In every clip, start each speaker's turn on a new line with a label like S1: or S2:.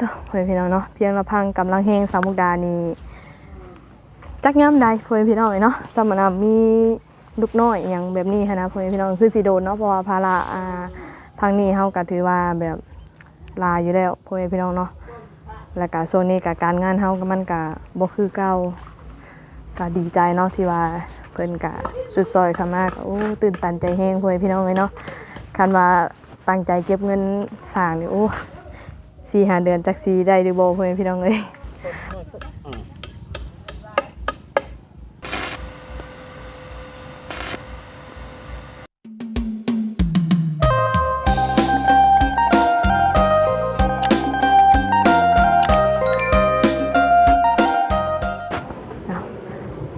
S1: ตัวเพื่อนพี่น้องเนาะเพียงลำพังกำลังแห้งสามุกดานี่จักย่ำใดเพื่อนพี่น้องเนาะสมนามีลูกน้อยอย่างแบบนี้นะเพื่อนพี่น้องคือสิโดนเนาะเพราะว่าภาระอ่าทางนี้เฮาก็ถือว่าแบบลาอยู่แล้วเพื่อนพี่น้องเนาะแล้วก็ช่วงนี้ก็การงานเฮาก็มันก็บ่คือเก่าก็ดีใจเนาะที่ว่าเพิ่นก็สุดซอยเข้ามาก็โอ้ตื่นตันใจแฮงเพื่อนพี่น้องเลยเนาะคันว่าตั้งใจเก็บเงินสร้างนี่โอ้ สี่หาเดือนจากสีได้ดูโบเพื่อนพี่น้องเลย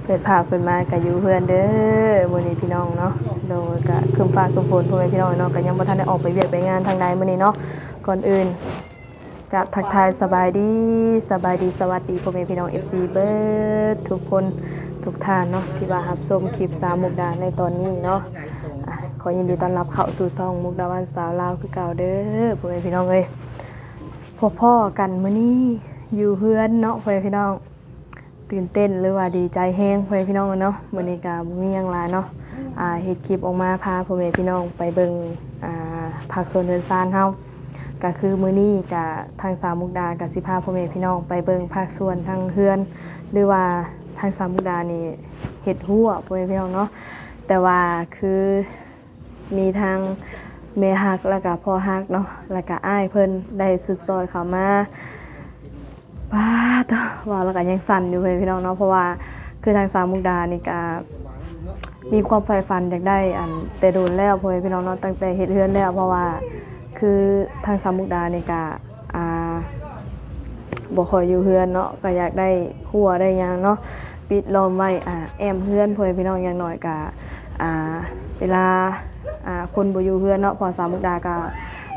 S1: เปิดภาพขึ้นมากับยูเพื่อนเด้อมื้อนี้พี่น้องเนาะโดยกะคืมฟ้าคืมฝนพ่อแม่พี่น้องเนาะก็ยังบ่ทันได้ออกไปเวียกไปงานทางใดมื้อนี้เนาะก่อนอื่น กับทักทายสบายดีสบายดีสวัสดีพ่อแม่พี่น้อง FC เบิร์ดทุกคนทุกท่านเนาะที่ว่ารับชมคลิปสามมุกดาในตอนนี้เนาะอะขอยินดีต้อนรับเข้าสู่ซองมุกดาวันสาวลาวคือเก่าเด้อพ่อแม่พี่น้องเอ้ยพ่อพ่อกันมื้อนี้อยู่เฮือนเนาะพ่อแม่พี่น้อง ตื่นเต้นหรือว่าดีใจแฮงพ่อแม่พี่น้องเนาะมื้อนี้ก็บ่มีหยังหลายเนาะอ่าเฮ็ดคลิปออกมาพาพ่อแม่พี่น้องไปเบิ่งอ่าภาคส่วนเรือนซานเฮา ก็คือมื้อนี้กับทางสามมุกดากับสิพาพ่อแม่พี่น้องไปเบิ่งภาคส่วนทางเฮือน หรือว่าทางสามมุกดานี่เฮ็ดหัวพ่อแม่พี่น้องเนาะแต่ว่าคือมีทางเมฮักแล้วก็พ่อฮักเนาะแล้วก็อ้ายเพิ่นได้สุดซอยเข้ามาว้าตัวว่าแล้วก็ยังสั่นอยู่พ่อแม่พี่น้องเนาะเพราะว่าคือทางสามมุกดานี่ก็มีความใฝ่ฝันอยากได้อันแต่โดนแล้วพ่อแม่พี่น้องเนาะตั้งแต่เฮ็ดเฮือนแล้วเพราะว่า คือทางสามมุกดาเนี่ยก็อ่าบ่ค่อยอยู่เฮือนเนาะก็อยากได้หัวได้หยังเนาะปิดล้อมไว้อ่าแอมเฮือนเพื่อนพี่น้องอย่างน้อยก็อ่าเวลาอ่าคนบ่อยู่เฮือนเนาะพอสามมุกดาก็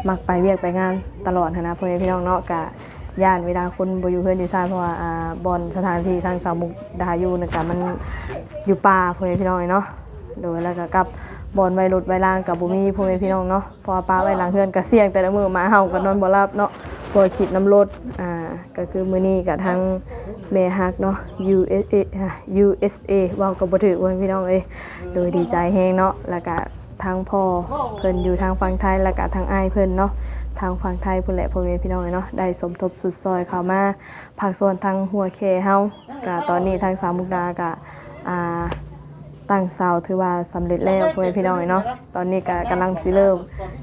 S1: มักไปเวียกไปงานตลอดหั้นนะเพื่อนพี่น้องเนาะก็ย่านเวลาคนบ่อยู่เฮือนอยู่ซ่านเพราะว่าอ่าบอนสถานที่ทางสามมุกดาอยู่นั่นก็มันอยู่ป่าเพื่อนพี่น้องเนาะโดยแล้วก็กับ บอนไวรถไวล่างกับบุมีพ่อแม่พี่น้องเนาะพอป้าไว้หลังเฮือนก็เสี่ยงแต่ละมือมาเห่าก็นอนบ่หลับเนาะพอคิดน้ำรถอ่าก็คือมื้อนี้กับทางแม่ฮักเนาะ USA อะ USA เว้าก็บ่ถูกว่าพี่น้องเอ้ยโดยดีใจแฮงเนาะแล้วก็ทางพ่อเพิ่นอยู่ทางฝั่งไทยแล้วก็ทางอ้ายเพิ่นเนาะทางฝั่งไทยพุ่นแหละพ่อแม่พี่น้องเอ้ยเนาะได้สมทบสุดซอยเข้ามาภาคส่วนทางหัวแคเฮาก็ตอนนี้ทางสามมุกดาก็อ่า ตั้งเสาถือว่าสำเร็จแล้วพ่อแม่พี่น้องเนาะตอนนี้ก็กำลังสิเริ่ม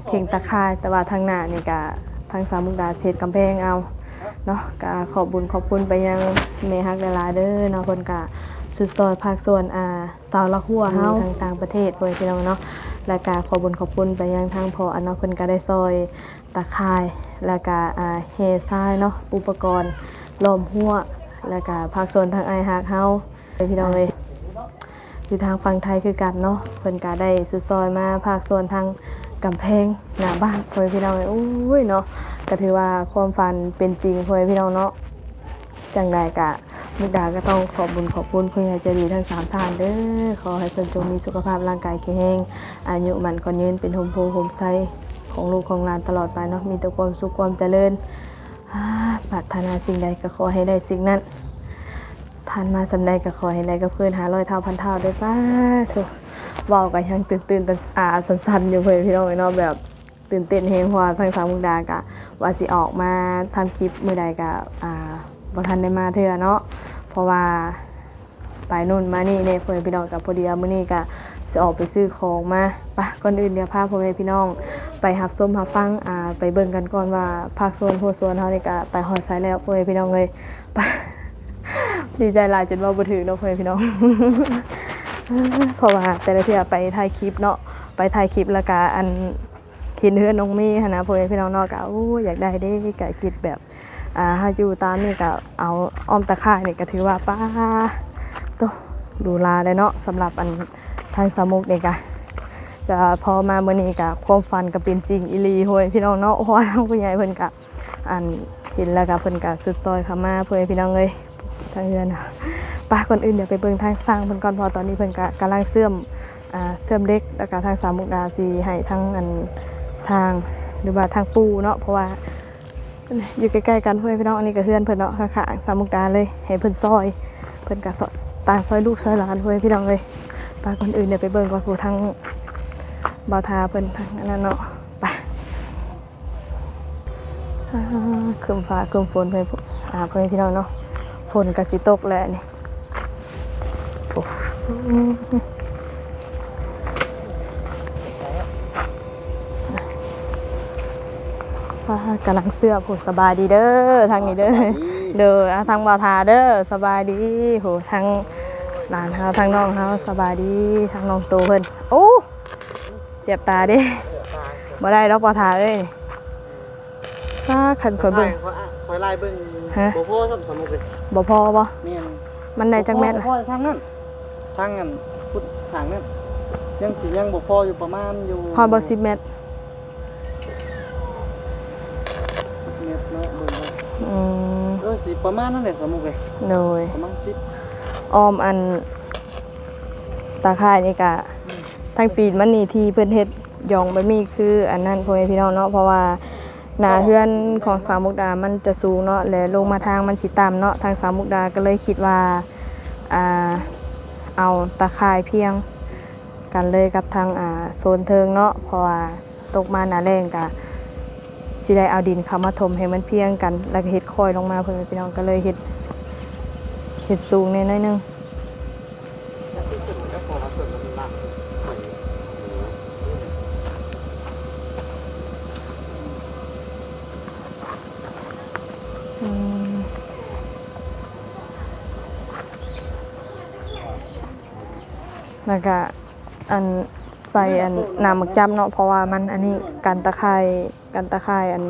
S1: เข่งตะข่ายแต่ว่าทางหน้านี่ก็ทางสามมุกดาเช็ดกำแพงเอาเนาะก็ขอบบุญขอบคุณไปยังเมฮักหลายๆเด้อเนาะคนก็สุดซอยภาคส่วนอ่าสาวละหัวเฮาทางต่างประเทศพ่อแม่พี่น้องเนาะแล้วก็ขอบบุญขอบคุณไปยังทางพ่ออันเนาะเพิ่นก็ได้ซอยตะข่ายแล้วก็อ่าเฮทรายเนาะอุปกรณ์ล้อมหัวแล้วก็ภาคส่วนทางไอฮักเฮาพี่น้องเอ้ย อยู่ทางฝั่งไทยคือกันเนาะเพิ่นก็ได้สุดซอยมาภาคส่วนทางกำแพงหน้าบ้านพ่อพี่น้องเอ้ยโอ้ยเนาะก็ถือว่าความฝันเป็นจริงพ่อพี่น้องเนาะจังใดกะมุกดาก็ต้องขอบบุญขอบคุณผู้ใหญ่ใจดีทั้งสามท่านเด้อขอให้เพิ่นจงมีสุขภาพร่างกายแข็งแรงอายุมันก็ยืนเป็นโฮมโพโฮมไซของลูกของหลานตลอดไปเนาะมีแต่ความสุขความเจริญปรารถนาสิ่งใดก็ขอให้ได้สิ่งนั้น ทานมาสำใดก็ขอให้ได้กับเพื่อนหาร้อยเท่าพันเท่าเด้ซ่าคือเว้ากันยังตื่นตื่นตันอ่าสันๆอยู่เพื่อนพี่น้องเนาะแบบตื่นเต้นเฮงเพราะว่าทางสามมุกดากะว่าสิออกมาทำคลิปมือใดกะอ่าบทันได้มาเทื่อเนาะเพราะว่าไปนู่นมานี่เนี่ยเพื่อนพี่น้องกับพอดีมื้อนี้กะสิออกไปซื้อของมาปะก่อนอื่นเดี๋ยวพาพ่อแม่พี่น้อง ไปหับส้มหับฟังอ่าไปเบิ่งกันก่อนว่าภาคส่วนหัวส่วนเฮานี่ก็ไปฮอดไซแล้วพ่อแม่พี่น้องเลยไป ดีใจหลายจนว่าบ่ถือเนาะเพื่อนพี่น้อง เพราะว่าแต่ละเที่ไปถ่ายคลิปเนาะไปถ่ายคลิปแล้วก็อันเห็นเฮือนน้องมย์หั้นะเพื่อนพี่น้องเนาะก็โอ้อยากได้เด้ก็คิดแบบอ่าถ้าอยู่ตามนี่ก็เอาอ้อมตะข่ายนี่ก็ถือว่าป้าโตดูลาได้เนาะสำหรับอันทางสามุกนี่ก็จะพอมาเมื้อนี้ก็ความฝันก็เป็นจริงอีลีโหยพี่น้องเนาะเพราะว่าทางผู้ใหญ่เพิ่นก็อันเห็นแล้วก็เพิ่นก็สุดซอยเข้ามาเพื่อนพี่น้องเลย ทางเรือนอะป้าคนอื่นเดี๋ยวไปเบิ่งทางสร้างเพิ่นก่อนพอตอนนี้เพิ่นก็กำลังเสื่อมอ่าเสื่อมเล็กแล้วก็ทางสามมุกดาสิให้ทั้งอันสร้างหรือว่าทางปูเนาะเพราะว่าอยู่ใกล้ๆกันเพื่อนพี่น้องอันนี้ก็เพื่อนเพิ่นเนาะข้างๆสามมุกดาเลยให้เพิ่นซอย เพิ่นก็ซอยต่างซอยลูกซอยหลานเพื่อนพี่น้องเลยไปคนอื่นเดี๋ยวไปเบิ่งก่อนผู้ทั้งบ่าวทาเพิ่นทั้งนั้นเนาะไปอ่าครึมฟ้าครึมฝนเพื่อนอ่าเพื่อนพี่น้องเนาะ ฝนก็สิตกแหละนี่โอ้ว่ากำลังเสื้อผู้สบายดีเด้อทางนี้เด้อเด้อทางบ่าวทาเด้อสบายดีโหทางหลานเฮาทางน้องเฮาสบายดีทางน้องโตเพิ่นโอ้เจ็บตาเด้บ่ได้ดอกบ่าวทาเอ้ยถ้าคันข่อยเบิ่ง
S2: ไล่เบิ่ง
S1: ฮะ
S2: บ่พอสำสมุกเลย
S1: บ่พอบ่
S2: แม่น
S1: มันได้จักแม่น
S2: บ่
S1: ล่ะ
S2: พอทางนั้นทางนั้นพุทธทางนั้นยังสิยังบ่พออยู่ประมาณอยู่
S1: ฮอดบ่10เมตร
S2: เมตรเนาะเบิ่งว่า
S1: อืม
S2: เออสิประมาณนั้นแหละสมุกเลย
S1: โดย
S2: ประมาณ10
S1: ออมอันตาข่ายนี่ก็ทางตีนมันนี่ที่เพิ่นเฮ็ดหยองแบบนี้คืออันนั้นพ่อแม่พี่น้องเนาะเพราะว่า หน้าเฮือนของสาวมุกดามันจะสูงเนาะและลงมาทางมันสิต่ำเนาะทางสาวมุกดาก็เลยคิดว่าอ่าเอาตาข่ายเพียง กันเลยกับทางอ่าโซนเทิงเนาะเพราะว่าตกมาหนาแรงก็สิได้เอาดินเข้ามาถมให้มันเพียงกัน แล้วก็เฮ็ดคอยลงมาเพิ่นพี่น้องก็เลยเฮ็ดเฮ็ดสูงแน่น้อยนึง
S2: แล้วที่สุดก็พอสุดมันหนักไป
S1: อืม แล้วก็อันใส่อันน้ำหมักจำเนาะเพราะว่ามันอันนี้กันตะไคร่กันตะไคร่อัน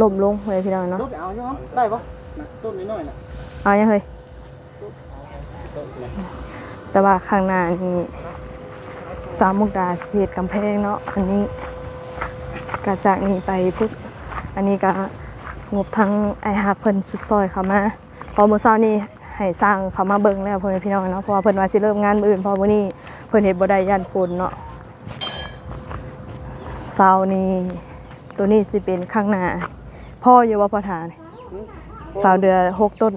S1: ล่มลงเลยพี่น้องเนาะ
S2: รถเอาเนาะได้ปะน่ะต้นน้อยๆน่ะ
S1: เอายังเฮ้ย
S2: ต้นน่ะ
S1: แต่ว่าข้างหน้านี่สามมุกดาสเพดกำแพงเนาะอันนี้ก็จากนี้ไปพุกอันนี้ก็งบทั้งไอฮักเพิ่นสุดซอยเข้ามาพอมื้อเช้านี้ ให้สร้างเขามาเบิ่งแล้วพ่อแม่พี่น้องเนาะเพราะว่าเพิ่นว่าสิเริ่มงานมื้ออื่นเพอมื้อนี้เพิ่นเฮ็ดบ่ได้ย่านฝนเนาะเสานี้ตัวนี้สิเป็นข้างหน้าพ่ออยู่ว่าพ่อทานเสาเดือหกต้น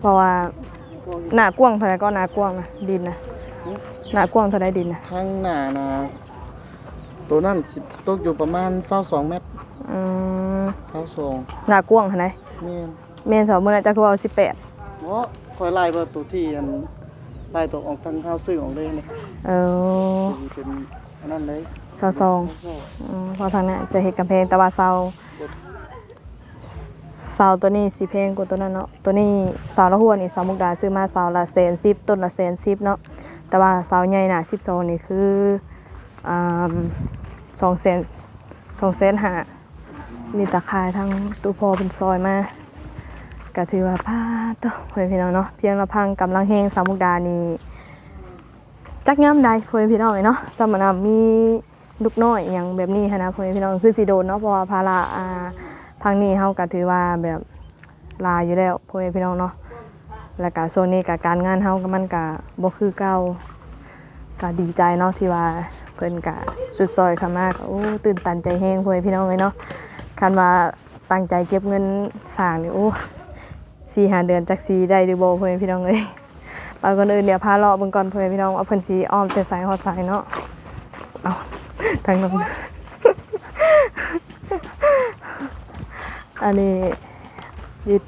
S1: เพราะว่า
S2: พออยู่
S1: หน้ากว้างเท่าไรก็หน้ากว้างนะดินนะหน้ากว้างเท่าไรดินนะ
S2: ข้างหน้านะตัวนั้นสิตกอยู่ประมาณ22เมตร
S1: อืม
S2: 22
S1: หน้ากว้างเท่าไร
S2: แม่น
S1: เมนสองมือนะจะคือเอาสิบแปด
S2: เพราะคอยไล่เบอร์ตัวที่อันไล่ตัวออกทางเท้าซื้อออกเลยเนี่ย
S1: เออ
S2: จะเป็นอันนั้นเลย
S1: เสาสองอืมเพอทางนั้นจะเห็นกำแพงแต่ว่าเสาเสาตัวนี้สีเพลงกว่าตัวนั้นเนาะตัวนี้เสาละหัวนี่เสามุกดาซื้อมาเสาละแสนสิบต้นละแสนสิบเนาะแต่ว่าเสาใหญ่น่ะสิบสองนี่คืออ่าสองแสนสองแสนห้ามีตะข่ายทางตู้พอเป็นซอยมา ก็ถือว่าพาตัวเพื่อนพี่น้องเนาะเพียงละพังกำลังเฮงสามุกดานี่จักย่ำใดเพื่อนพี่น้องเนาะสมนามีลูกน้อยอย่างแบบนี้นะเพื่อนพี่น้องคือสีโดนเนาะเพราะว่าภาระอ่าทางนี้เฮาก็ถือว่าแบบลาอยู่แล้วเพื่อนพี่น้องเนาะแล้วก็ช่วงนี้กับการงานเฮาก็มันก็บ่คือเก่าก็ดีใจเนาะที่ว่าเพิ่นก็สุดซอยเข้ามาก็โอ้ตื่นตันใจแฮงเพื่อนพี่น้องเลยเนาะคันว่าตั้งใจเก็บเงินสร้างนี่โอ้ สี่หาเดือนจากสีได้ดูโบเพื่อนพี่น้องเลยไปคนอื่นเดี๋ยวพาเลาะเบิ่งก่อนเพื่อนพี่น้องเอาเพิ่นสีอ้อมแต่สายฮอดสายเนาะเอาทางน้องอันนี้ยิด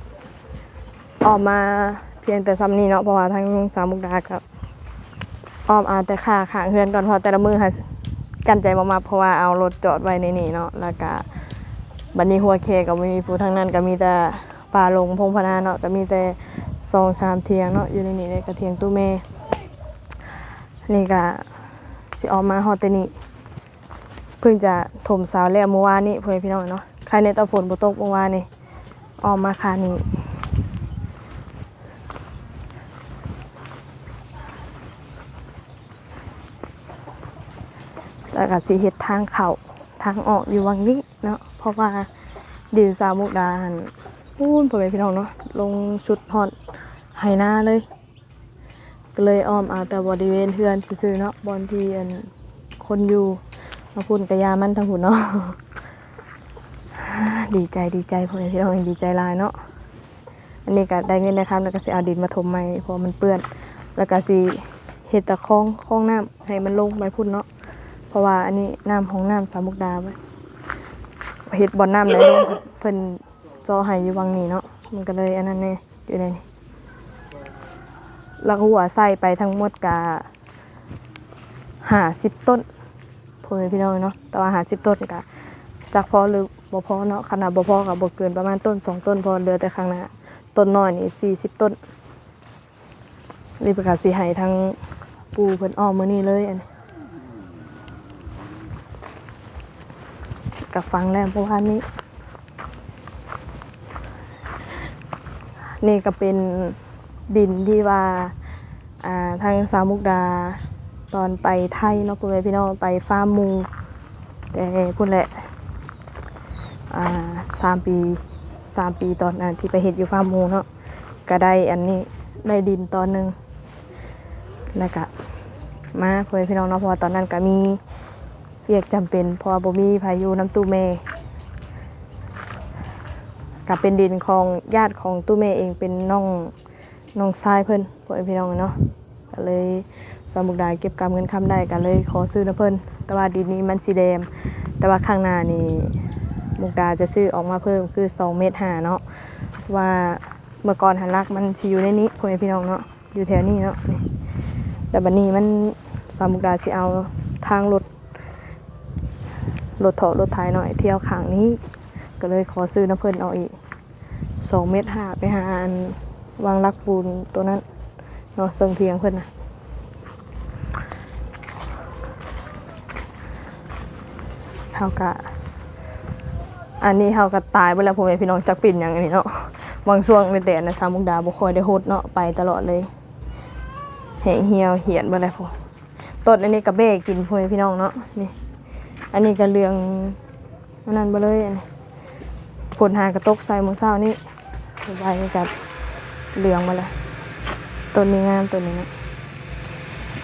S1: ออกมาเพียงแต่ซ้ำนี้เนาะเพราะว่าทางสามมุกดากับอ้อมอาแต่ค่าขางเฮือนก่อนเพอแต่ละมือค่ะกันใจมามาเพราะว่าเอารถจอดไว้ในนี่เนาะแล้วก็บัดนี้หัวเคกับมีผู้ทางนั้นก็มีแต่ ป่าลงพงพนาเนาะก็มีแต่สองสามเทียงเนาะอยู่ในนี้เลยกระเทียงตู้เมนี่ก็สิออกมาฮอดแตนี่เพิ่งจะถมสาวแล้วเมื่อวานนี้เพื่อนพี่น้องเนาะใครในตะฝนบ่ตกเมื่อวานนี่ออกมาคานี้แล้วก็สิเฮ็ดทางเข้าทางออกอยู่วังนี้เนาะเพราะว่าดินสาวมุกดาหัน พูนพ่อแม่พี่น้องเนาะลงชุดฮอดไหหน้าเลย ก็เลยอ้อมเอาแต่บริเวณเฮือนซื่อๆเนาะบอนที่อันคนอยู่มาพุ่นกระยามันทางหุ่นเนาะดีใจดีใจพ่อแม่พี่น้องดีใจลายเนาะอันนี้ก็ได้เงินนะครับแล้วก็สิเอาดินมาถมใหม่เพราะมันเปื้อน แล้วก็สิเฮ็ดตะคองคองน้ำให้มันลงไปพุ่นเนาะเพราะว่าอันนี้น้ำของน้ำสามุกดาไว้เฮ็ดบ่อน้ำไหลลงเพิ่น จอให้อยู่วังนี้เนาะมันก็เลยอันนั้นแน่อยู่ในนี้แล้วก็หัวใส่ไปทั้งหมดกะ50ต้นพ่อแม่พี่น้องเนาะแต่ว่า50ต้นกะจากพอหรือบ่พอเนาะขนาดบ่พอกับบ่เกินประมาณต้นสองต้นพอเหลือแต่ข้างหน้าต้นน้อยนี่สี่สิบต้นรีบประกาศสิให้ทั้งปูเพิ่นอ้อมมื้อนี้เลยอันนี้กับฟังแล้วเมื่อวานนี้ นี่ก็เป็นดินที่ว่าทางสาวมุกดาตอนไปไทยเนาะพ่อแม่พี่น้องไปฟาร์มมูแต่พุ่นแหละสามปีสามปีตอนนั้นที่ไปเห็ดอยู่ฟาร์มมูเนาะก็ได้อันนี้ได้ดินตอนหนึ่งแล้วก็มาเพื่อนพี่น้องเนาะเพราะตอนนั้นก็มีเรียกจำเป็นพราะว่าบ่มีพายุน้ำตู้เม กับเป็นดินของญาติของตู้เมเองเป็นน้องน้องชายเพิ่นพ่อพี่น้องเนาะก็เลยสามมุกดาเก็บกำเงินคำได้ก็เลยขอซื้อนะเพิ่นแต่ว่าดินนี้มันสีแดงแต่ว่าข้างหน้านี่มุกดาจะซื้อออกมาเพิ่มคือ2เมตรหาเนาะว่าเมื่อก่อนหันลักมันชิอยู่ในนี้พ่อแม่พี่น้องเนาะอยู่แถวนี้เนาะนี่แต่บัดนี้มันสามมุกดาสิเอาทางรถรถเถาะรถไถหน่อยเที่ยวขางนี้ ก็เลยขอซื้อน้ำเพิ่นเอาอีก2เมตรหาไปหาอันวางลักปูนตัวนั้นเนาะเซิงเทียงเพิ่นนะเฮากะอันนี้เฮาก็ตายไปแล้วพ่อแม่พี่น้องจักปิ่นหยังอันนี้เนาะบางช่วงในแดดนะสามมุกดาบ่ค่อยได้โฮดเนาะไปตลอดเลยแหงเหี่ยวเหียนบ่แล้วพ่อต้นอันนี้ก็เบ้กินพ่อแม่พี่น้องเนาะนี่อันนี้ก็เรืองอันนั้นบ่เลยอันนี้ ผลหากระตกใส่มื้อเช้านี่ใบก็เหลืองมาแล้วต้นนี้งามต้นนี้นะ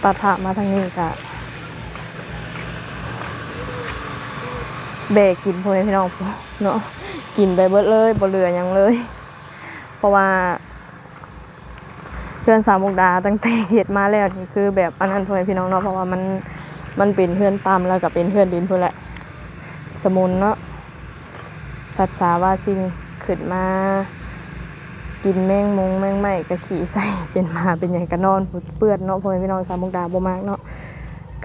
S1: ตัดผ่ามาทางนี้ก็แบกกินพ่อแม่พี่น้องเนาะกินไปเบิดเลยบ่เหลือยังเลย เพราะว่าเพื่อนสามมุกดาตั้งแต่เฮ็ดมาแล้วนี่คือ แบบอันนั้นพ่อแม่พี่น้องเนาะเพราะว่ามันมันเป็นเพื่อนตามแล้วก็เป็นเพื่อนดินพุ่นแหละสมุนเนาะ สัตว์สาว่าสิ่งขึ้นมา กินแมงมงแมงไหม้ก็ขี่ใส่เป็นมาเป็นหยังก็นอนเปื้อนเนาะพ่อแม่พี่น้องสามมุกดาบ่มากเนาะ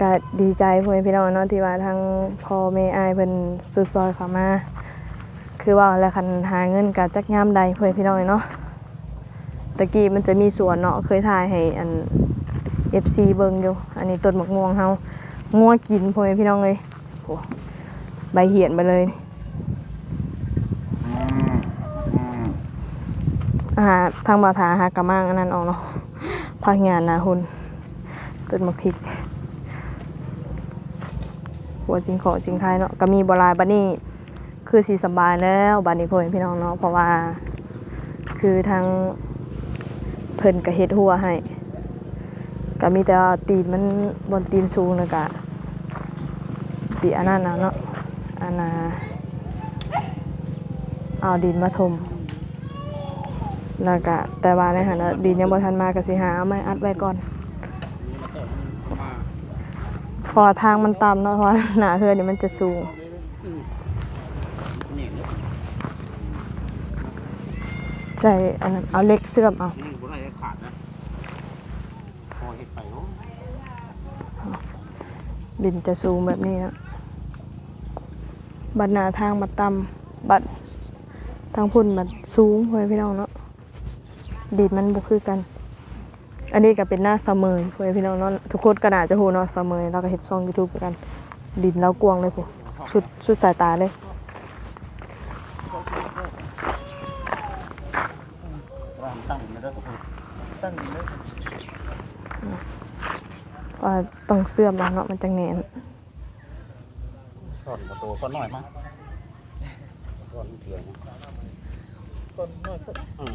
S1: ก็ดีใจพ่อแม่พี่น้องเนาะที่ว่าทางพ่อแม่อายเพิ่นสุดซอยเข้ามา คือว่าแล้วคันหาเงินกับจักยามใดพ่อแม่พี่น้องเนาะตะกี้มันจะมีสวนเนาะเคยถ่ายให้อัน FC เบิ่งอยู่ อันนี้ต้นมะม่วงเฮางัวกินพ่อแม่พี่น้องเลยโอ้ใบเหียนไปเลยอา หาทางบาวถาหากระมังอันนั้นออกเนาะภาคงานนาหุ่นต้นมะพริกหัวจริงขอจริงไทยเนาะก็มีบหลายบัดนี้คือสีสบายแล้วบัดนี้พ่อแม่พี่น้องเนาะเพราะว่า คือทางเพิ่นก็เฮ็ดหัวให้ก็มีแต่ตีนมันบนตีนสูงนะกะสีอันนั้นนะเนาะอันน่ะเอาดินมาถม แล้วก็แต่ว่าในหันน่ะดินยังบ่ทันมาก็สิหาเอาไม้อัดไว้ก่อนพอทางมันต่ำเนาะเพราะหนาเทือนนี่มันจะสูงใช่อันนั้นเอาเล็กเสื่อมเอา
S3: นี่บุไรขาดนะพอเห็ดไปโอ้
S1: ดินจะสูงแบบนี้นะบัดหนาทางบัดต่ำบัดทางพุ่นบัดสูงเพื่อนพี่น้องเนาะ ดินมันบุคือกัน อันนี้ก็เป็นหน้าเสมอเพื่อนพี่น้องเนาะทุกคนก็น่าจะหูเนาะเสมอเราก็เห็ดซองยูทูบกัน ดินเรากวางเลยพวกสุดสุดสายตาเลย
S3: ร่างตั้งไม่ได้ก็คือ
S2: ตั้งอยู่เลย
S1: ว่าต้องเสื่อมแล้วเนาะมันจะแหนน
S3: สอนประตูก็น้อยมากสอนเถื่อน
S2: ต้นน้อยก็
S3: อืม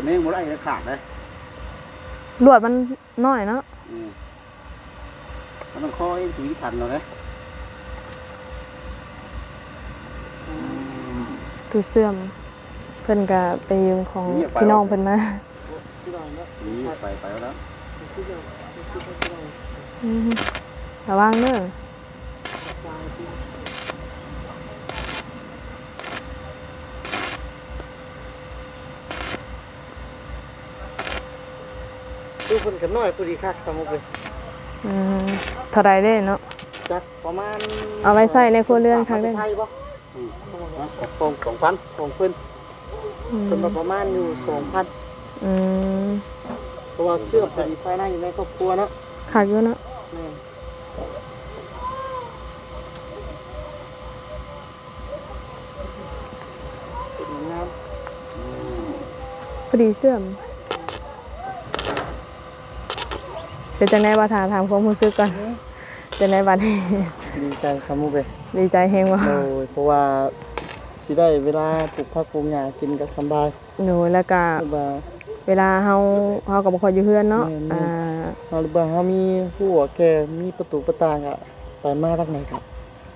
S1: เชื่
S3: อแม่งบ่ได้เลยขาดเลย
S1: ลวดมันน้อยเนาะ
S3: อืมมันต้องคอยถีทันเราเลย
S1: ตู้เสื่อม เพิ่นก็ไปยืมของพี่น้องเพิ่นมา
S3: นี่ไปไปแล้ว
S1: อืมระวังเด้อ
S2: ดูคนกันน้อยผู้ดีคักสมุกเลย
S1: อืมเท่าไรเด้เนาะ
S2: จักประมาณ
S1: เอาไว้ใส่ในครัวเรือนคักเด้
S2: ไทยบ่
S3: อืมสองสองพัน
S2: ของเพิ่น
S1: อืม
S2: เพิ่นว่าประมาณอยู่2,000
S1: อืม
S2: เพราะว่าเชื่อมพอดีภายในอยู่ในครอบครัวเนาะ
S1: คักอยู่เนาะ
S2: แม่เป็นงาม
S1: พอดีเสื่อม เป็นจังได๋บ่ถามถามความรู้สึกก่อนเป็นไดบัดนี้
S2: ดีใจสมุกเลย
S1: ดีใจแฮงบ่
S2: โดยเพราะว่าสิได้เวลาปลูกผักปลูกหญ้ากินก็สำบาย
S1: หนูแล้วก็
S2: หรือว่า
S1: เวลาเฮาเฮาก็บ่ค่อยอยู่เฮือนเนาะ
S2: แม่นๆ
S1: อ่า
S2: เอาหรือว่าเฮามีหัวแก่มีประตูประต่างอะไปมาทางไหนครับ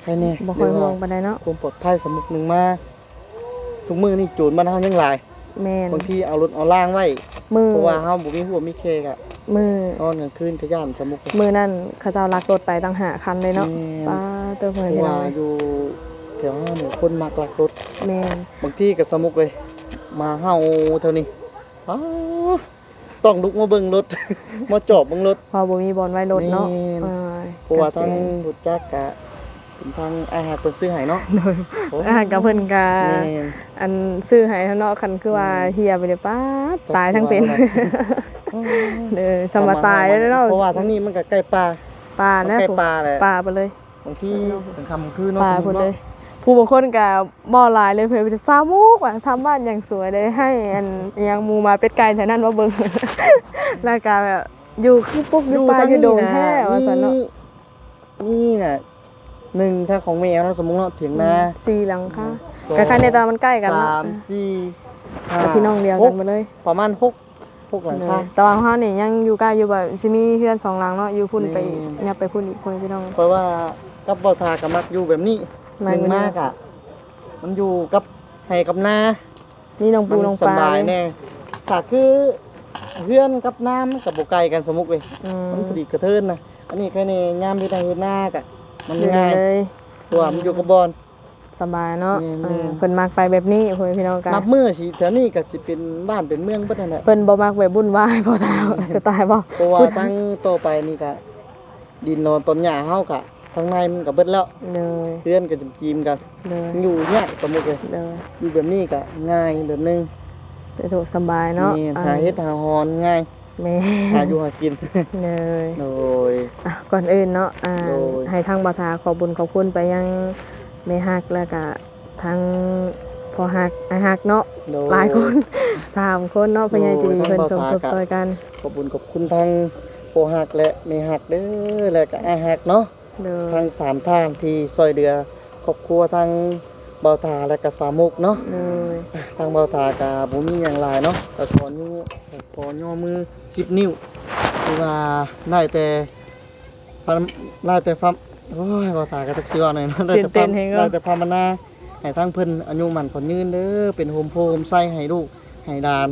S2: ใช่แน่
S1: บ่ค่อย
S2: หรื
S1: ห่ว
S2: ว่าง
S1: ปานใดเนาะ
S2: ความปลอดภัยสมุกหนึงมาทุกมื้อนี่โจรบ้านเฮายังหลาย
S1: แม่น
S2: บางทีเอารถเอาล่างไว้
S1: มือ
S2: เพราะว่าเฮาบ่มีหัวมีเคกอะ
S1: มือน
S2: อนกลางคืนก็ย่านสมุก
S1: มือนั่นเขาเจ้าลักรถไปตั้งหาคันเลยเนาะ
S2: แม่น
S1: ป้าตัว
S2: เพ
S1: เพิ่น
S2: ราะ
S1: พี่น้
S2: ว่า
S1: อง
S2: อยู่แถวเฮานี่คนมักลักรถ
S1: แม่น
S2: บางทีก็สมุกเลย มาเฮาเท่านี้อ้าวต้องลุกมาเบิ่งรถ มาจอบเบิ่งรถ
S1: พอบ่มีบอลไว้รถเนาะ
S2: แม่น
S1: อ่า
S2: เพราะว่าทั้งบุตรจักกะเป็น ทางอาหารเพิ่นซื้อให้เนาะ
S1: โดย
S2: โอ้
S1: อาหารกับเพิ่นก็
S2: แม่น
S1: อันซื้อให้ข้างนอกคันคือว่าเฮียไปเด้ป้าดตายทั้งเป็น
S2: จักสิว่าอะไร
S1: เด้อสมมาตายแล้วเนาะ
S2: เพราะว่าทั้งนี้มันก็ใกล้ป่า
S1: ป่า
S2: มัน
S1: นะ
S2: ใกล้
S1: ผม
S2: ป่าแหละ
S1: ป่าไปเลย
S2: บางทีเป็นคำคือเนาะ
S1: ป่าพุ่นเลย ผู้บางคนก็บ่หลายเลยเพิ่นไปซามุกว่าทำบ้านอย่างสวยเลยให้อันอิหยังหมูมาเป็ดไก่แถวนั้นว่าเบิ่ง แล้วก็แบบอยู่คือปุ๊กอยู่ป่าอยู่โดงแท้ว่าซั่นเนาะ
S2: นี่น่ะ หนึ่งถ้าของแมวเนาะสมมุติเนาะเถียงนา
S1: สี่หลังคา
S2: สอง
S1: ก็คันในตามันใกล้กันเนาะ
S2: สามสี่ห้า
S1: แต่พี่น้องเดียว
S2: ห
S1: กัน
S2: ก
S1: หมดเลย
S2: ประมาณหกหกหลังคา
S1: แต่ว่าเฮานี่ยังอยู่ใกล้อยู่แบบสิมีเฮือนสองหลังเนาะอยู่พุ่นไป
S2: แม่น
S1: ยับไปพุ่นอีกพุ่นพี่น้อง
S2: เพราะว่ากับบ่าวทากับมักอยู่แบบนี้
S1: มา
S2: หนึ่ง
S1: อยู่นี่
S2: มากอะ มันอยู่กับให้กับนา
S1: นี่น้องปู
S2: มั
S1: น้อง
S2: ส
S1: ปลา
S2: บาย
S1: เลย
S2: แน่ถ้าคือเพื่อนกับน้ำมันกับบ่ไกลกันสมมุติเลย
S1: อืม
S2: มันพอดีกระเทินนะอันนี้แค่นี้งามที่ทางเฮ็ดหน้ากะ มัน
S1: อยู่
S2: ง่าย
S1: เลย
S2: ตัวมันอยู่กับบอล
S1: สบายเนาะ
S2: แม่นๆ
S1: เออเพิ่นมักไปแบบนี้พุ่นพี่น้องกัน
S2: นับมือสิแถวนี้ก็สิเป็นบ้านเป็นเมืองเบิดนั่นแหละ
S1: เพิ่นบ่มักแบบบุ่นวายพอเท่าสไตล์บ่
S2: เพราะว่าทั้งต่อไปนี่ก็ดินนอนต้นหญ้าเฮากะทางในมันก็เบิดแล้ว
S1: เลย
S2: เพื่อนก็จะจีมกัน
S1: เลย
S2: มันอยู่ยากสมมุติเลย
S1: เลย
S2: อยู่แบบนี้ก็ง่ายแบบนึง
S1: สะดวกสบายเนาะ
S2: นี่หาเฮ็ดหาฮอนง่าย
S1: แม่
S2: หาอยู่หากิน
S1: เลย
S2: โดย
S1: อะก่อนอื่นเนาะอ่า
S2: โดย
S1: ให้ทางบ่าวทาขอบุญขอบคุณไปยังแม่ฮักแล้วก็ทางพ่อฮักไอ้ฮักเนาะ
S2: โดย
S1: หลายคน สามคนเนาะพญาจี
S2: โดย
S1: เพิ่น
S2: ทั้ง
S1: สม
S2: บ่าว
S1: ท
S2: ทา
S1: บซอยกัน
S2: ขอบคุณขอบคุณทางโปหักและเมหักเด้อและก็อาหักเนาะ
S1: เลย
S2: ทางสามทางที่ซอยเดือครอบครัวทาง เบาทาและก็สามุกเนาะ
S1: เลย
S2: ทางเบาทากับบุมีอย่างหลายเนาะแต่ขอย่อขอย่อมือสิบนิ้วคือว่าได้แต่ฟันได้แต่ฟัมโอ้ยเบาทาก็ตักเสือหน่อยเนาะได้แต่ฟัมได้แต่พามนาให้ทางเพิ่นอายุมันผลยืนเด้อเป็นโฮมโพมไส้ให้ลูกให้ดาน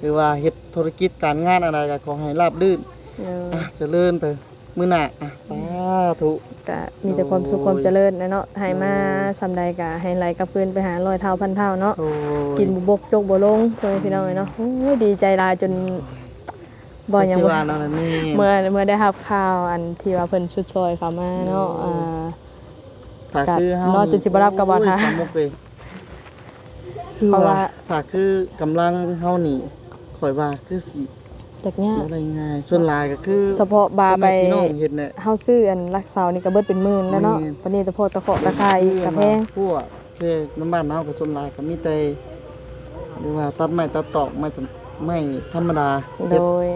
S2: หรือว่าเฮ็ดธุรกิจการงานอะไรก็ขอให้ราบรื่น
S1: เลย
S2: อะเจริญไป มื้อหน้าอะสาธุ
S1: ก็มีแต่ความสุขความเจริญนะเนาะให้มาสำใดก็ให้ไหลกลับคืนไปหาร้อยเท่าพันเท่าเนาะ
S2: โอ้ย
S1: กินบุบกจกบ่ลงเพื่อนพี่น้องเนาะโอ้ยดีใจหลายจนบ่ยัง
S2: สิ
S1: บ่
S2: ว่านั่นนะนี่
S1: เมื่อเมื่อได้รับข่าวอันที่ว่าเพิ่นชุดซอยเข้ามาเนาะอ่า
S2: ถ้าคือเฮา
S1: เนาะจนสิบ่รับกับบ่ท่า
S2: โอ้ยสมุกเลยคือ
S1: เพราะ
S2: ว่า
S1: ว่า
S2: ถ้าคือกำลังเฮานี่ข่อยว่าคือสิ
S1: จากยาก
S2: บ่ได้ง่ายส่วนหลายก็คือ
S1: เฉพาะบาไป
S2: พ่อแม่พี่น้องเฮ็ดเนี่ย
S1: เฮาซื้ออันลักเสานี่ก็เบิดเป็นหมื่นแล้วเนาะ
S2: แม่น
S1: ปานนี้ตะโพดตะเคาะตะคายกะแพง
S2: พวกแค่น้ำบ้านเฮาก็ส่วนหลายก็มีแต่หรือว่าตัดไม้ตัดตอกไม้จำไม้ธรรมดา
S1: โด
S2: เฮ็ด
S1: ย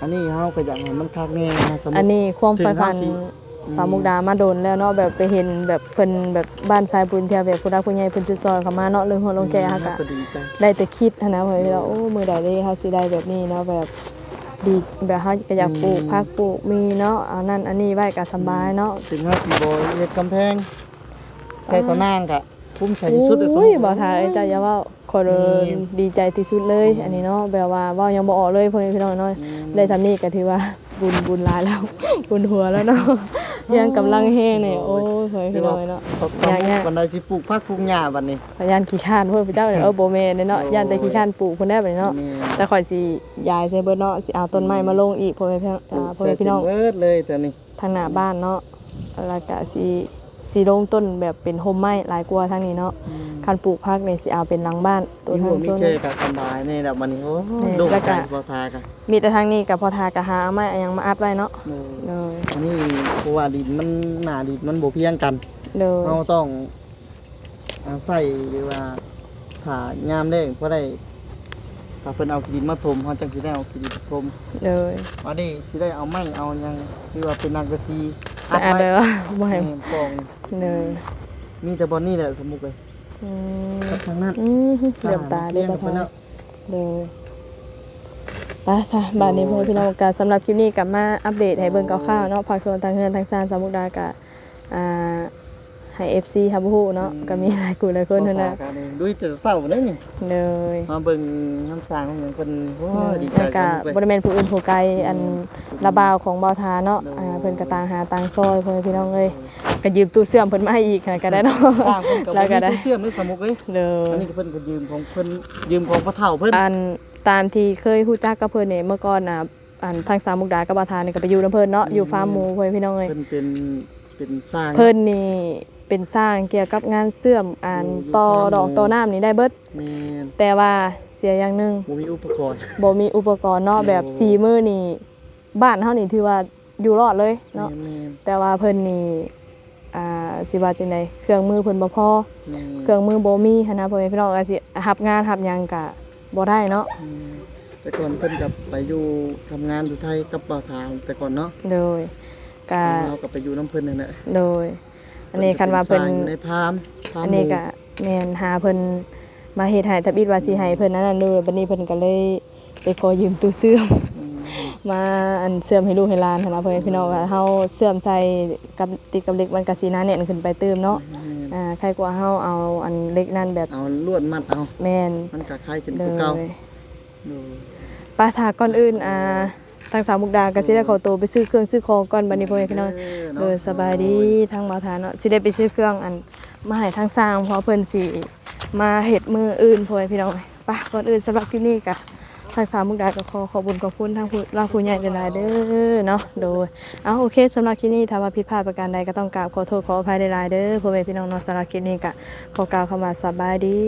S2: อันนี้เฮาก็อยากให้มันคักแน่นะสมมุติ
S1: อันนี้ความใฝ่ฝัน
S2: ถึง
S1: สาวมุกดามาโดนแล้วเนาะแบบไปเห็นแบบเพิ่นแบบบ้านทรายบุญเที่ยวแบบผู้รักผู้ใหญ่เพิ่นจุดซอยเข้ามาเนาะเรื่องหัวลงแก่ฮะ
S2: ก็
S1: กะ
S2: ดีใจ
S1: ได้แต่คิดหั้นนะเพิ่นว่าโอ้มื้อใดเลยเฮาสิได้แบบนี้เนาะแบบดีแบบเฮาก็อยากปลูกผักปลูกมีเนาะเอานั่นอันนี้ไว้ก็สบายเนาะ
S2: ถึงเฮาสิบ่เฮ็ดกำแพงใช้ตะนางก็ภูมิใจที่สุดเลยสม
S1: โอ้
S2: มุ
S1: ย
S2: ติ
S1: บ่ทาเอ้ยเจ้าอย่าเว้าขอเดิน
S2: นี่
S1: ดีใจที่สุดเลย อันนี้เนาะแบบว่าเว้ายังบ่ออกเลยเพิ่นพี่น้องเนาะได้ซำนี้ก็ถือว่า บุญบุญหลายแล้ว บุญหัวแล้วเนาะยังกำลังแห้งเนี่ยโอ้ยเพิ่นพี่น้องเนาะ
S2: ตก
S1: อย่างเงี้ย
S2: บันไดสิปลูกผักปลูกหญ้าบัดนี้
S1: พยานขี้ข้านเพิ่นพี่เจ้าเนี่ยเออบ่แม่นเนาะย่านแต่ขี้ข้านปลูกเพิ่นได้บัดนี้เนาะ
S2: แม่น
S1: แต่ข่อยสิย้ายใส่เบิดเนาะสิเอาต้นไม้มาลงอีกพ่อแม่พี่น้องอ่าพ่อแม่พี่น้อง
S2: เบิดเลยแต่นี่
S1: ทางหน้าบ้านเนาะแล้วก็สิ สิลงต้นแบบเป็นโฮมไม้หลายกว่าทางนี้เนาะคันปลูกผักนี่สิเอาเป็นหลังบ้านตัว
S2: มี
S1: ทา
S2: หั
S1: ง
S2: วมี
S1: โซน
S2: แค่ก็สบายนี่แหละบัดนี้โอ้
S1: นี่
S2: โด่ง
S1: แล้วก็
S2: ใจบ่ทากัน
S1: มีแต่ทางนี้กับพอทากะหาเอาไม้อะหยังมาอัดไว้เนาะ
S2: โอ้
S1: เลย
S2: อันนี้เพราะว่าดินมันหนาดินมันบ่เพียงกัน
S1: เลย
S2: เราต้องอาศัยหรือว่าถ่ายามแรงเพราะได้ ถ้าเพิ่นเอาดินมาถมเฮาจังสิได้เอาดินมาถม
S1: เลย
S2: วันนี้สิได้เอาไม้เอาหยังที่ว่าเป็นนางกะซี
S1: แต่อันเดียวบ่ให้
S2: แม่นกอง
S1: เลย
S2: มีแต่บอนนี่แหละสมมุติเลย
S1: อืม
S2: ทางนั้น
S1: อืมเหลื่อมตาเด้อบ่
S2: เลี้ยง
S1: ทา
S2: ไปแล้ว
S1: เลยไป้าซะบาดนี้พ่อพี่น้องกะสำหรับคลิปนี้กลับมาอัปเดตให้เบิ่งคร่าวๆเนาะภาคส่วนทางเฮือนทางซานสามมุกดากะอ่า ให้ FC ฮับฮู้เนาะก็มีหลายกลุ่มหลายคนเท่านั้น
S2: บ่ต่างกัดูแต่เศร้าเด้นี่
S1: เลย
S2: มาเบิ่งน้ำสร้างของหยังเพิ่นโอ้ยดีใจ
S1: แล้วก็
S2: สนุก
S1: บ่
S2: เลย
S1: ได้แม่นผู้อื่นผู้ไกลอันระบาวของเบาทาเนาะอ่าเพิ่นก็ต่างหาต่างซอยพ่อแม่พี่น้องเอ้ยก็ยืมตู้เสื่อมเพิ่นมาให้อีกค่ะก็ได้เนาะ
S2: สร้างเพิ่นก็
S1: แล้ว
S2: บ่
S1: ก็
S2: มี
S1: ได้
S2: ตู้เชื่อมหรือสมุกเลย
S1: เล
S2: อัน
S1: ย
S2: นี้ก็เพิ่นก็ยืมของเพิ่นยืมของพ่อเฒ่าเพิ่น
S1: อันตามที่เคยฮู้จักกับเพิ่นเนี่ยเมื่อก่อนน่ะอันทางสามมุกดากับบาทานี่ก็ไปอยู่นํเพิ่นเนาะอยู่ฟาร์มหมูพ่อแม่พี่น้องเอ้ย
S2: เพิ่นเป็นเป็นสร้าง
S1: เพิ่นนี่ เป็นสร้างเกี่ยวกับงานเสื่อมอันต่อดอกต่อน้ำนี่ได้เบิด
S2: แม่น
S1: แต่ว่าเสียอย่างหนึง
S2: บ่มีอุปกรณ์
S1: บ่มีอุปกรณ์เนาะแบบสีมือนี่บ้านเฮานี่ถือว่าอยู่รอดเลยเนาะ
S2: แม่น
S1: แต่ว่าเพิ่นนี่อ่าสิว่าจังได๋เครื่องมือเพิ่นบ่พอ
S2: แม่น
S1: เครื่องมือบ่มีหันนะพ่อแม่พี่น้องก็สิรับงานรับหยังก็บ่ได้เนาะ
S2: อืมแต่ก่อนเพิ่นกับไปอยู่ทำงานอยู่ไทยกับบ่าวทางแต่ก่อนเนาะ
S1: โดยก็
S2: เราก็ไปอยู่น้ำเพิ่นนั่นแหละ
S1: โดย อันนี้คันว่าเพิ่น
S2: สร้งอยู่ในพามพาม
S1: อันนี้
S2: หมู่
S1: ก็แม่นหาเพิ่นมาเฮ็ดให้ทับอิดว่าสิให้เพิ่นนั่นน่ะเลยบัดนี้เพิ่นก็เลยไปขอยืมตู้เสื่อม
S2: อืม
S1: มาอันเสื่อมให้ลูกให้หลานหันนะพ่อแม่พี่น้องว่าเฮาเสื่อมใส่กับติดกับเหล็กมันก็สิหนาแน่นขึ้นไปเติมเนาะ
S2: แม่น
S1: อ่าใครกว่าเฮาเอาอันเหล็กนั่นแบบ
S2: เอาลวดมัดเอา
S1: แม่น
S2: มันก็คล้ายกัน
S1: เล
S2: คือเก่าย ดู
S1: ปราสาทก่อนอื่นอ่า ทางสาวมุกดาก็สิได้ขอตัวไปซื้อเครื่องซื้อของก่อนบัดนี้พ่อแม่พี่น้องเออสบายดีทางบ่าวทานเนาะสิได้ไปซื้อเครื่องอันมาให้ทางสร้างเพราะเพิ่นสิมาเฮ็ดมืออื่นพ่อแม่พี่น้องไปก่อนอื่นสำหรับคลิปนี้ก็ทางสาวมุกดาก็ขอขอบคุญขอบคุณทางผู้ร่างผู้ใหญ่เป็นหลายเด้อเนาะโดยเอาโอเคสำหรับคลิปนี้ถ้าว่าผิดพลาดประการใดก็ต้องกราบขอโทษขออภัยหลายๆเด้อพ่อแม่พี่น้องเนาะสำหรับคลิปนี้ก็ขอกล่าวคำว่าสบายดี